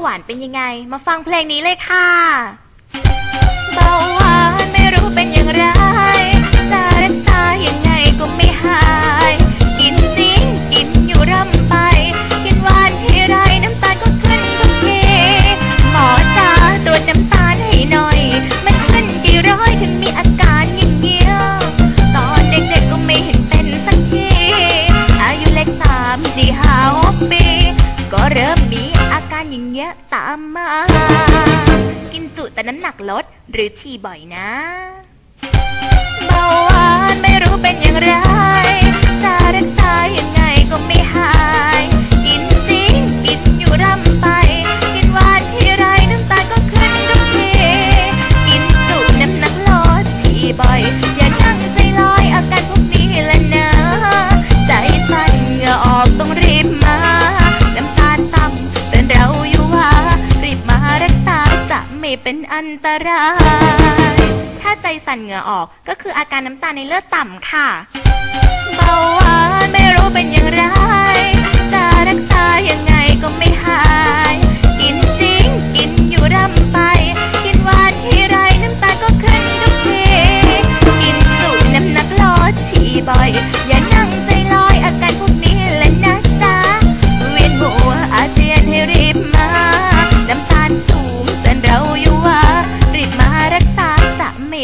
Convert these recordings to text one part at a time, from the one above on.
หวานเป็นยังไง มาฟังเพลงนี้เลยค่ะ ตามมา กินจุแต่น้ำหนักลด หรือฉี่บ่อยนะ เบาหวานไม่รู้เป็นอย่างไร เป็นอันตราย ถ้าใจสั่นเหงื่อออกก็คืออาการน้ำตาในเลือดต่ำค่ะ เบา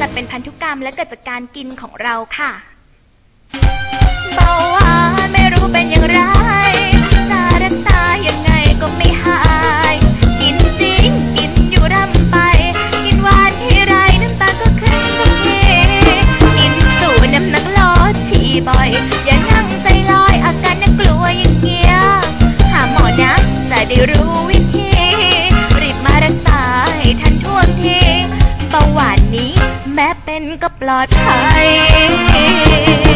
แต่เป็นพันธุกรรมและเกิดจากการกินของเราค่ะ เบาหวานไม่รู้เป็นอย่างไร แม้เป็นก็ปลอดภัย